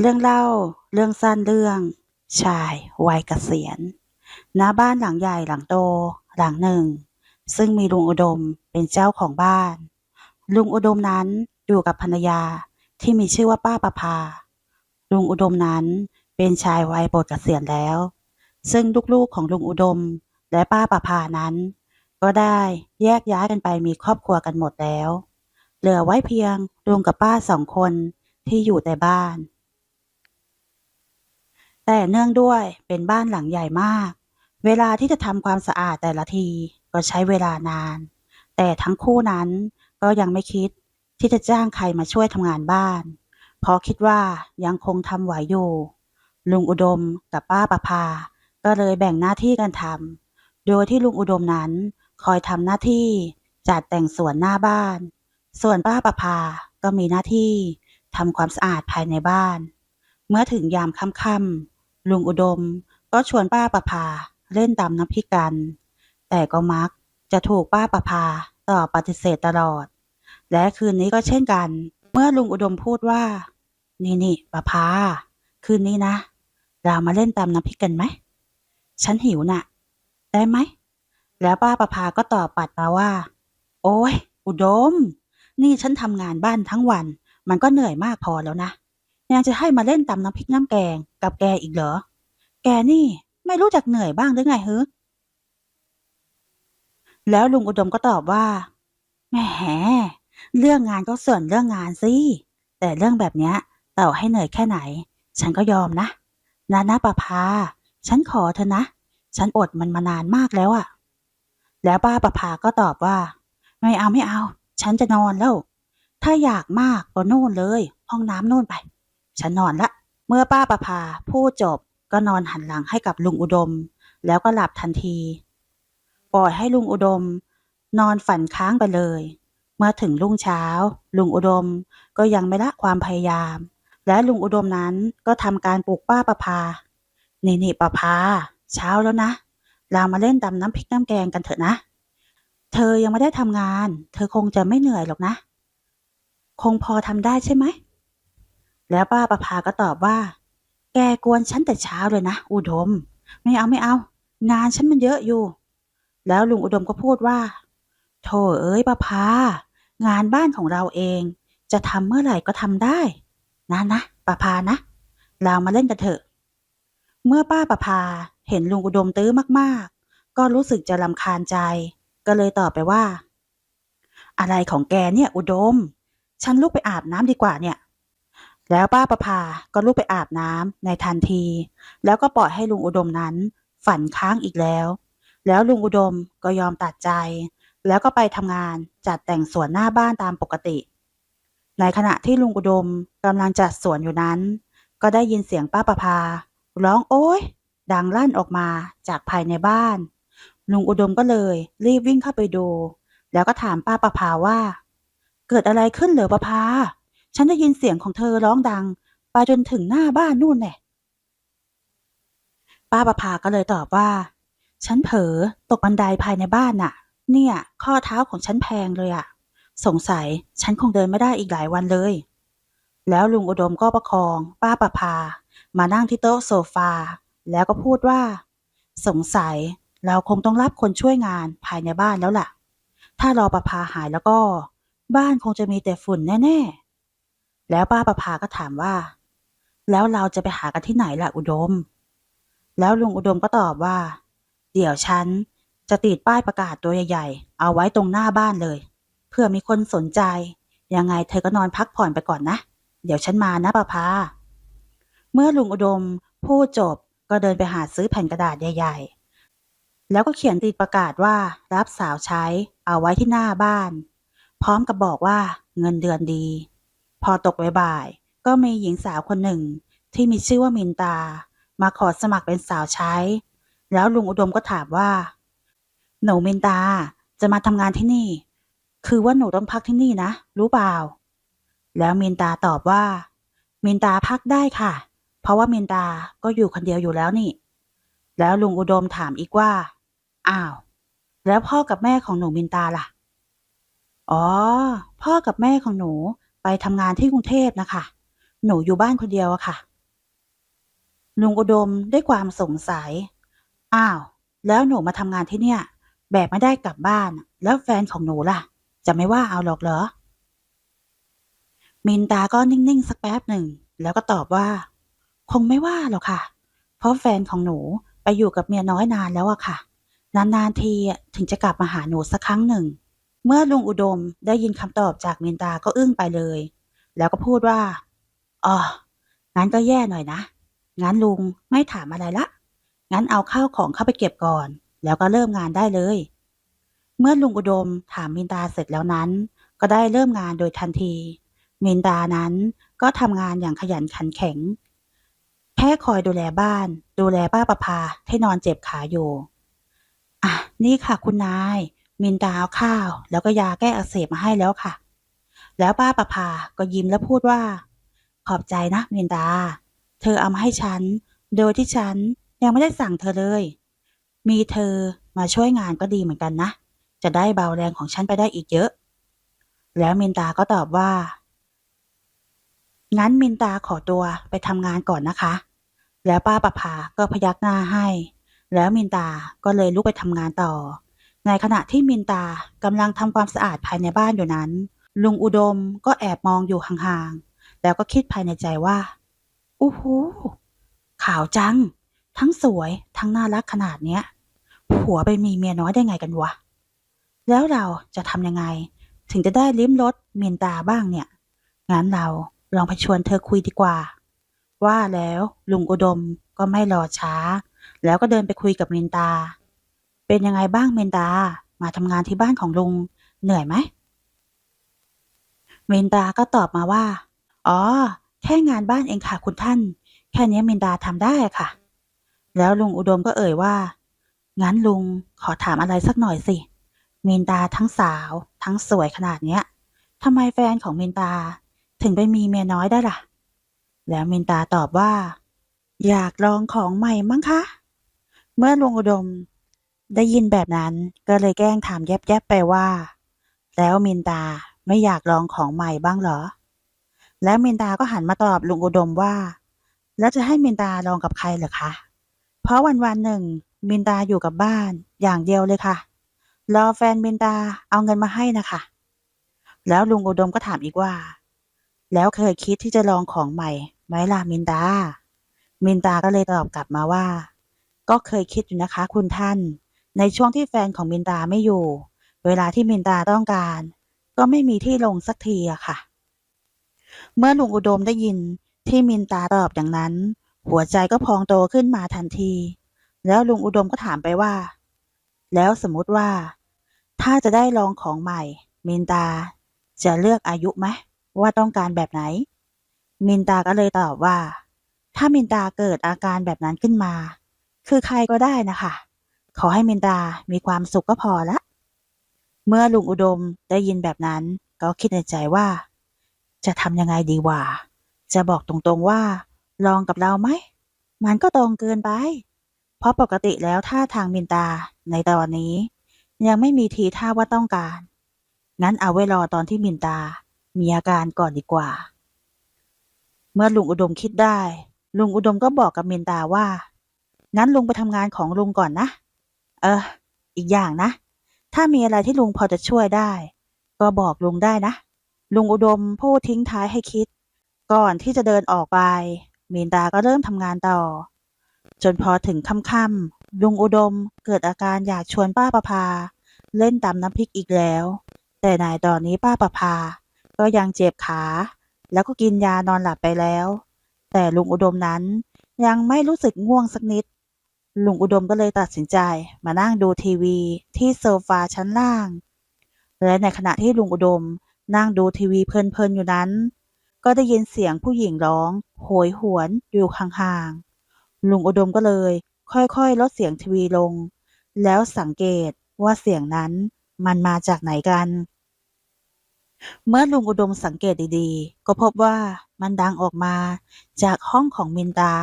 เรื่องเล่าเรื่องสั้นเรื่อง ชายวัยเกษียณณบ้านหลังใหญ่หลังโตหลังหนึ่ง ซึ่งมีลุงอุดมเป็นเจ้าของบ้าน ลุงอุดมนั้นอยู่กับภรรยาที่มีชื่อว่าป้าประภา ลุงอุดมนั้นเป็นชายวัยปลดเกษียณแล้ว ซึ่งลูกๆของลุงอุดมและป้าประภานั้น ก็ได้แยกย้ายกันไปมีครอบครัวกันหมดแล้ว เหลือไว้เพียงลุงกับป้าสองคนที่อยู่แต่บ้าน แต่เนื่องด้วยเป็นบ้านหลังใหญ่มาก เวลาที่จะทำความสะอาดแต่ละทีก็ใช้เวลานาน แต่ทั้งคู่นั้นก็ยังไม่คิดที่จะจ้างใครมาช่วยทำงานบ้าน เพราะคิดว่ายังคงทำไหวอยู่ ลุงอุดมกับป้าประภา ก็เลยแบ่งหน้าที่กันทำโดยที่ลุงอุดมนั้นคอยทำหน้าที่จัดแต่งสวนหน้าบ้าน ส่วนป้าประภาก็มีหน้าที่ทำความสะอาดภายในบ้าน เมื่อถึงยามค่ำๆ ลุงอุดมก็ชวนป้าประภาเล่นตำน้ำพริกกัน แต่ก็มักจะถูกป้าประภาตอบปฏิเสธตลอด และคืนนี้ก็เช่นกัน เมื่อลุงอุดมพูดว่า นี่นี่ประภา คืนนี้นะ เรามาเล่นตำน้ำพริกกันไหม ฉันหิวน่ะ ได้ไหม แล้วป้าประภาก็ตอบปัดมาว่า โอ้ยอุดม นี่ฉันทำงานบ้านทั้งวัน มันก็เหนื่อยมากพอแล้วนะ ยังจะให้มาเล่นตำน้ำพริกน้ำแกงกับแกอีกเหรอ แกนี่ไม่รู้จักเหนื่อยบ้างหรือไงฮึแล้วลุงอุดมก็ตอบว่าแหมเรื่องงานก็ส่วนเรื่องงานสิ แต่เรื่องแบบเนี้ยต่อให้เหนื่อยแค่ไหน ฉันก็ยอมนะนะนะป้าพาฉันขอเธอนะ ฉันอดมันมานานมากแล้วอะแล้วป้าประภาก็ตอบว่า ไม่เอาไม่เอา ฉันจะนอนแล้ว ถ้าอยากมากก็โน่นเลย ห้องน้ำโน่นไป ฉันนอนละ เมื่อป้าประภาพูดจบก็นอนหันหลังให้กับลุงอุดม แล้วก็หลับทันที ปล่อยให้ลุงอุดม นอนฝันค้างไปเลย เมื่อถึงรุ่งเช้า ลุงอุดมก็ยังไม่ละความพยายาม และลุงอุดมนั้นก็ทำการปลุกป้าประภานี่นี่ประภา เช้าแล้วนะ เรามาเล่นตำน้ำพริกน้ำแกงกันเถอะนะ เธอยังไม่ได้ทำงาน เธอคงจะไม่เหนื่อยหรอกนะ คงพอทำได้ใช่ไหม แล้วป้าประภาก็ตอบว่า แกกวนฉันแต่เช้าเลยนะ อุดม ไม่เอาไม่เอา งานฉันมันเยอะอยู่ แล้วลุงอุดมก็พูดว่า โธ่เอ้ยป้าพางานบ้านของเราเอง จะทำเมื่อไหร่ก็ทำได้ นะนะป้าพานะ เรามาเล่นกันเถอะ เมื่อป้าประภาเห็นลุงอุดมตื้อมากๆ ก็รู้สึกจะรำคาญใจ ก็เลยตอบไปว่า อะไรของแกเนี่ย อุดม ฉันลุกไปอาบน้ำดีกว่าเนี่ย แล้วป้าประภาก็ลุกไปอาบน้ำในทันที แล้วก็ปล่อยให้ลุงอุดมนั้น ฝันค้างอีกแล้ว แล้วลุงอุดมก็ยอมตัดใจ แล้วก็ไปทำงานจัดแต่งสวนหน้าบ้านตามปกติ ในขณะที่ลุงอุดมกำลังจัดสวนอยู่นั้น ก็ได้ยินเสียงป้าประภา ร้องโอ๊ย ดังลั่นออกมาจากภายในบ้าน ลุงอุดมก็เลยรีบวิ่งเข้าไปดู แล้วก็ถามป้าประภาว่า เกิดอะไรขึ้นเหรอประภา ฉันได้ยินเสียงของเธอร้องดัง ไปจนถึงหน้าบ้านนู่นแน่ป้าประภาก็เลยตอบว่า ฉันเผลอตกบันไดภายในบ้านน่ะ เนี่ย ข้อเท้าของฉันแพงเลยอะสงสัยฉันคงเดินไม่ได้อีกหลายวันเลย แล้วลุงอุดมก็ประคอง ป้าประภา มานั่งที่โต๊ะโซฟา แล้วก็พูดว่า สงสัยเราคงต้องรับคนช่วยงานภายในบ้านแล้วล่ะ ถ้ารอประภาหายแล้วก็ บ้านคงจะมีแต่ฝุ่นแน่ ๆ แล้วป้าประภาก็ถามว่า แล้วเราจะไปหากันที่ไหนล่ะอุดม แล้วลุงอุดมก็ตอบว่า เดี๋ยวฉันจะติดป้ายประกาศตัวใหญ่ๆ เอาไว้ตรงหน้าบ้านเลย เพื่อมีคนสนใจ ยังไงเธอก็นอนพักผ่อนไปก่อนนะ เดี๋ยวฉันมานะประภา เมื่อลุงอุดมพูดจบก็เดินไปหาซื้อแผ่นกระดาษใหญ่ ๆ แล้วก็เขียนติดประกาศว่ารับสาวใช้เอาไว้ที่หน้าบ้าน พร้อมกับบอกว่าเงินเดือนดี พอตกบ่ายๆก็มีหญิงสาวคนหนึ่ง ที่มีชื่อว่ามินตา มาขอสมัครเป็นสาวใช้ แล้วลุงอุดมก็ถามว่า หนูมินตาจะมาทำงานที่นี่ คือว่าหนูต้องพักที่นี่นะ รู้เปล่า แล้วมินตาตอบว่า มินตาพักได้ค่ะ เพราะว่ามินตาก็อยู่คนเดียวอยู่แล้วนี่ แล้วลุงอุดมถามอีกว่า อ้าว แล้วพ่อกับแม่ของหนูมินตาล่ะ อ๋อ พ่อกับแม่ของหนู ไปทำงานที่กรุงเทพนะคะ หนูอยู่บ้านคนเดียวอะค่ะ ลุงอุดมได้ความสงสัย อ้าว แล้วหนูมาทำงานที่เนี่ย แบบไม่ได้กลับบ้าน แล้วแฟนของหนูล่ะ จะไม่ว่าเอาหรอกเหรอ มินตาก็นิ่งๆสักแป๊บหนึ่ง แล้วก็ตอบว่า คงไม่ว่าหรอกค่ะ เพราะแฟนของหนูไปอยู่กับเมียน้อยนานแล้วอะค่ะ นานๆทีถึงจะกลับมาหาหนูสักครั้งหนึ่ง เมื่อลุงอุดมได้ยินคำตอบจากมินตาก็อึ้งไปเลย แล้วก็พูดว่าอ๋องั้นก็แย่หน่อยนะ งั้นลุงไม่ถามอะไรละ งั้นเอาข้าวของเข้าไปเก็บก่อน แล้วก็เริ่มงานได้เลย เมื่อลุงอุดมถามมินตาเสร็จแล้วนั้น ก็ได้เริ่มงานโดยทันที มินตานั้นก็ทำงานอย่างขยันขันแข็ง แค่คอยดูแลบ้าน ดูแลป้าประภาที่นอนเจ็บขาอยู่ อะ นี่ค่ะคุณนาย มินตาเอาข้าว แล้วก็ยาแก้อักเสบมาให้แล้วค่ะ แล้วป้าประภาก็ยิ้มแล้วพูดว่า ขอบใจนะมินตาเธอเอามาให้ฉัน โดยที่ฉันยังไม่ได้สั่งเธอเลย มีเธอมาช่วยงานก็ดีเหมือนกันนะ จะได้เบาแรงของฉันไปได้อีกเยอะ แล้วมินตาก็ตอบว่า งั้นมินตาขอตัวไปทำงานก่อนนะคะ แล้วป้าประภาก็พยักหน้าให้ แล้วมินตาก็เลยลุกไปทำงานต่อ ในขณะที่มินตากำลังทำความสะอาดภายในบ้านอยู่นั้น ลุงอุดมก็แอบมองอยู่ห่างๆ แล้วก็คิดภายในใจว่าอู้หูขาวจัง ทั้งสวยทั้งน่ารักขนาดเนี้ยผัวไปมีเมียน้อยได้ไงกันวะ แล้วเราจะทำยังไง ถึงจะได้ลิ้มรสมินตาบ้างเนี่ย งั้นเราลองไปชวนเธอคุยดีกว่า ว่าแล้วลุงอุดมก็ไม่รอช้า แล้วก็เดินไปคุยกับมินตา เป็นยังไงบ้างเมินตามาทำงานที่บ้านของลุง เหนื่อยไหม เมินตาก็ตอบมาว่า อ๋อ แค่งานบ้านเองค่ะคุณท่าน แค่นี้เมินตาทำได้ค่ะ แล้วลุงอุดมก็เอ่ยว่า งั้นลุงขอถามอะไรสักหน่อยสิ เมินตาทั้งสาว ทั้งสวยขนาดเนี้ยทำไมแฟนของเมินตาถึงไปมีเมียน้อยได้ล่ะ แล้วเมินตาตอบว่า อยากลองของใหม่มั้งคะ เมื่อลุงอุดม ได้ยินแบบนั้นก็เลยแกล้งถามแยบๆไปว่า แล้วมินตาไม่อยากลองของใหม่บ้างเหรอ แล้วมินตาก็หันมาตอบลุงอุดมว่า แล้วจะให้มินตาลองกับใครเหรอคะ เพราะวันวันหนึ่งมินตาอยู่กับบ้านอย่างเดียวเลยค่ะ รอแฟนมินตาเอาเงินมาให้นะคะ แล้วลุงอุดมก็ถามอีกว่า แล้วเคยคิดที่จะลองของใหม่ไหมล่ะมินตา มินตาก็เลยตอบกลับมาว่า ก็เคยคิดอยู่นะคะ คุณท่าน ในช่วงที่แฟนของมินตาไม่อยู่ เวลาที่มินตาต้องการ ก็ไม่มีที่ลงสักทีอะค่ะ เมื่อลุงอุดมได้ยินที่มินตาตอบอย่างนั้น หัวใจก็พองโตขึ้นมาทันที แล้วลุงอุดมก็ถามไปว่า แล้วสมมติว่า ถ้าจะได้ลองของใหม่ มินตาจะเลือกอายุไหมว่าต้องการแบบไหน มินตาก็เลยตอบว่า ถ้ามินตาเกิดอาการแบบนั้นขึ้นมา คือใครก็ได้นะคะ ขอให้มินตามีความสุขก็พอละ เมื่อลุงอุดมได้ยินแบบนั้นก็คิดในใจว่า จะทำยังไงดีวะจะบอกตรงๆว่า ลองกับเราไหม มันก็ตรงเกินไป เพราะปกติแล้วท่าทางมินตาในตอนนี้ ยังไม่มีทีท่าว่าต้องการ งั้นเอาไว้รอตอนที่มินตา มีอาการก่อนดีกว่า เมื่อลุงอุดมคิดได้ ลุงอุดมก็บอกกับมินตาว่า งั้นลุงไปทำงานของลุงก่อนนะ เออ อีกอย่างนะ ถ้ามีอะไรที่ลุงพอจะช่วยได้ ก็บอกลุงได้นะ ลุงอุดมพูดทิ้งท้ายให้คิด ก่อนที่จะเดินออกไปมินตาก็เริ่มทำงานต่อ จนพอถึงค่ำๆลุงอุดมเกิดอาการอยากชวนป้าประภา เล่นตำน้ำพริกอีกแล้ว แต่ในตอนนี้ป้าประภา ก็ยังเจ็บขา แล้วก็กินยานอนหลับไปแล้ว แต่ลุงอุดมนั้นยังไม่รู้สึกง่วงสักนิด ลุงอุดมก็เลยตัดสินใจมานั่งดูทีวีที่โซฟาชั้นล่าง และในขณะที่ลุงอุดมนั่งดูทีวีเพลินๆอยู่นั้น ก็ได้ยินเสียงผู้หญิงร้อง โหยหวนอยู่ห่างๆ ลุงอุดมก็เลย ค่อยๆ ลดเสียงทีวีลง แล้วสังเกตว่าเสียงนั้นมันมาจากไหนกัน เมื่อลุงอุดมสังเกตดีๆ ก็พบว่ามันดังออกมาจากห้องของมินตา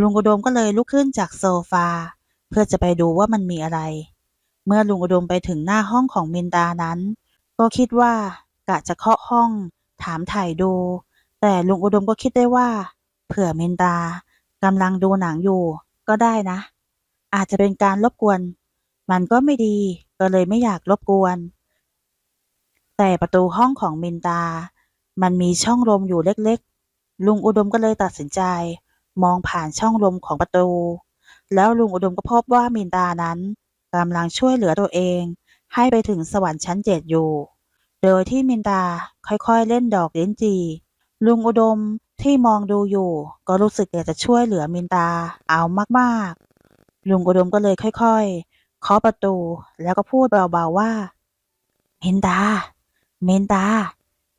ลุงอุดมก็เลยลุกขึ้นจากโซฟา เพื่อจะไปดูว่ามันมีอะไร เมื่อลุงอุดมไปถึงหน้าห้องของมินตานั้น ก็คิดว่ากะจะเคาะห้อง ถามถ่ายดู แต่ลุงอุดมก็คิดได้ว่า เผื่อมินตากำลังดูหนังอยู่ ก็ได้นะ อาจจะเป็นการรบกวน มันก็ไม่ดีก็เลยไม่อยากรบกวน แต่ประตูห้องของมินตามันมีช่องลมอยู่เล็กๆ ลุงอุดมก็เลยตัดสินใจ มองผ่านช่องลมของประตู แล้วลุงอุดมก็พบว่ามินตานั้นกำลังช่วยเหลือตัวเอง ให้ไปถึงสวรรค์ชั้นเจ็ดอยู่ โดยที่มินตาค่อยๆเล่นดอกลิ้นจี ลุงอุดมที่มองดูอยู่ ก็รู้สึกอยากจะช่วยเหลือมินตาเอามากๆ ลุงอุดมก็เลยค่อยๆเคาะประตูแล้วก็พูดเบาๆว่า มินตา มินตา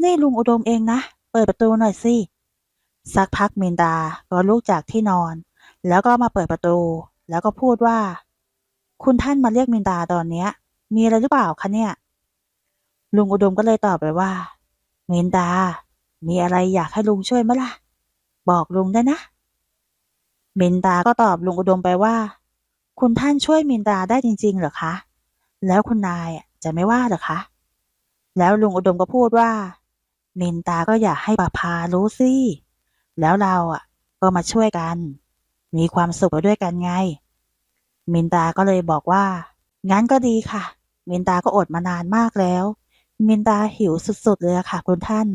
นี่ลุงอุดมเองนะ เปิดประตูหน่อยสิ สักพักมินตาก็ลุกจากที่นอน แล้วก็มาเปิดประตู แล้วก็พูดว่า คุณท่านมาเรียกมินตาตอนเนี้ย มีอะไรหรือเปล่าคะเนี่ย ลุงอุดมก็เลยตอบไปว่ามินตามีอะไรอยากให้ลุงช่วยไหมล่ะ บอกลุงได้นะมินตาก็ตอบลุงอุดมไปว่า คุณท่านช่วยมินตาได้จริง ๆ เหรอคะ แล้วคุณนายจะไม่ว่าเหรอคะ แล้วลุงอุดมก็พูดว่ามินตาก็อยากให้ปาพารู้สิ แล้วเราอะ ก็มาช่วยกัน มีความสุขไปด้วยกันไง มินตาก็เลยบอกว่า งั้นก็ดีค่ะ มินตาก็อดมานานมากแล้ว มินตาหิวสุดๆเลยค่ะคุณท่าน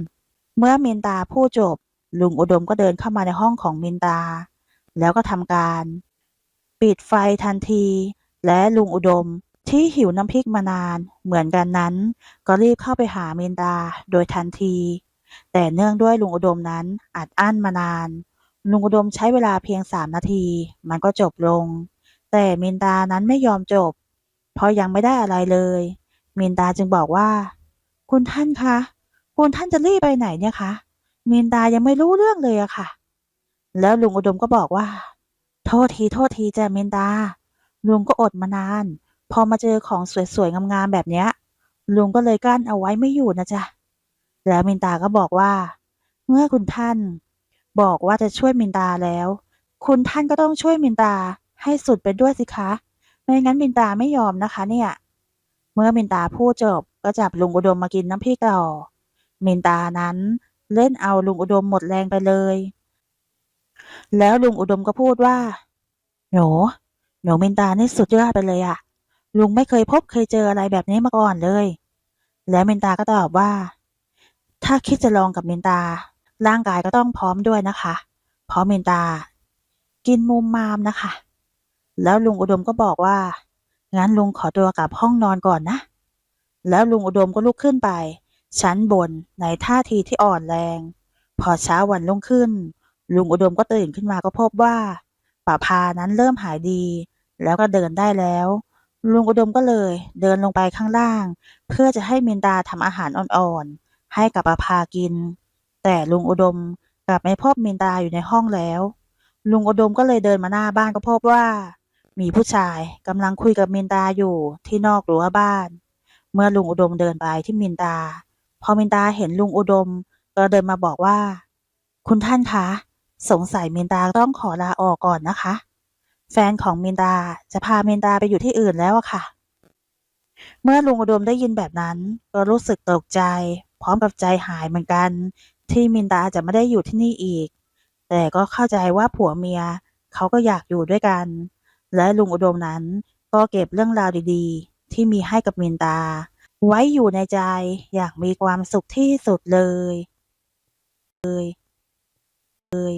เมื่อมินตาพูดจบ ลุงอุดมก็เดินเข้ามาในห้องของมินตา แล้วก็ทำการ ปิดไฟทันที และลุงอุดมที่หิวน้ำพริกมานานเหมือนกันนั้น ก็รีบเข้าไปหามินตาโดยทันที แต่เนื่องด้วยลุงอุดมนั้นอัดอั้นมานาน ลุงอุดมใช้เวลาเพียงสามนาที มันก็จบลง แต่มินตานั้นไม่ยอมจบ เพราะยังไม่ได้อะไรเลย มินตาจึงบอกว่า คุณท่านคะ คุณท่านจะรีบไปไหนเนี่ยคะมินตายังไม่รู้เรื่องเลยอะค่ะ แล้วลุงอุดมก็บอกว่า โทษทีโทษทีจ้ะมินตาลุงก็อดมานาน พอมาเจอของสวยๆงามๆแบบเนี้ยลุงก็เลยกั้นเอาไว้ไม่อยู่นะจ๊ะ แล้วมินตาก็บอกว่า เมื่อคุณท่าน บอกว่าจะช่วยมินตาแล้ว คุณท่านก็ต้องช่วยมินตาให้สุดไปด้วยสิคะ ไม่งั้นมินตาไม่ยอมนะคะ เนี่ย เมื่อมินตาพูดจบก็จับลุงอุดมมากินน้ำพริกต่อมินตานั้นเล่นเอาลุงอุดมหมดแรงไปเลย แล้วลุงอุดมก็พูดว่า หนูหนูมินตานี่สุดยอดไปเลยอะลุงไม่เคยพบเคยเจออะไรแบบนี้มาก่อนเลย แล้วมินตาก็ตอบว่า ถ้าคิดจะลองกับมินตา ร่างกายก็ต้องพร้อมด้วยนะคะ เพราะมินตา กินมุมมามนะคะ แล้วลุงอุดมก็บอกว่า งั้นลุงขอตัวกลับห้องนอนก่อนนะ แล้วลุงอุดมก็ลุกขึ้นไป ชั้นบนในท่าทีที่อ่อนแรง พอเช้าวันรุ่งขึ้น ลุงอุดมก็ตื่นขึ้นมาก็พบว่าป่าพานั้นเริ่มหายดี แล้วก็เดินได้แล้วลุงอุดมก็เลยเดินลงไปข้างล่าง เพื่อจะให้เมินตาทำอาหารอ่อนๆ ให้กับป่าพากิน แต่ลุงอุดมกลับไม่พบมินตาอยู่ในห้องแล้ว ลุงอุดมก็เลยเดินมาหน้าบ้านก็พบว่า มีผู้ชายกำลังคุยกับมินตาอยู่ที่นอกรั้วบ้าน เมื่อลุงอุดมเดินไปที่มินตา พอมินตาเห็นลุงอุดมก็เดินมาบอกว่า คุณท่านคะ สงสัยมินตาต้องขอลาออกก่อนนะคะ แฟนของมินตาจะพามินตาไปอยู่ที่อื่นแล้วอะค่ะเมื่อลุงอุดมได้ยินแบบนั้น ก็รู้สึกตกใจ พร้อมกับใจหายเหมือนกัน ที่มินตาจะไม่ได้อยู่ที่นี่อีก แต่ก็เข้าใจว่าผัวเมียเขาก็อยากอยู่ด้วยกัน และลุงอุดมนั้นก็เก็บเรื่องราวดีๆ ที่มีให้กับมินตา ไว้อยู่ในใจอยากมีความสุขที่สุดเลยเลยเลย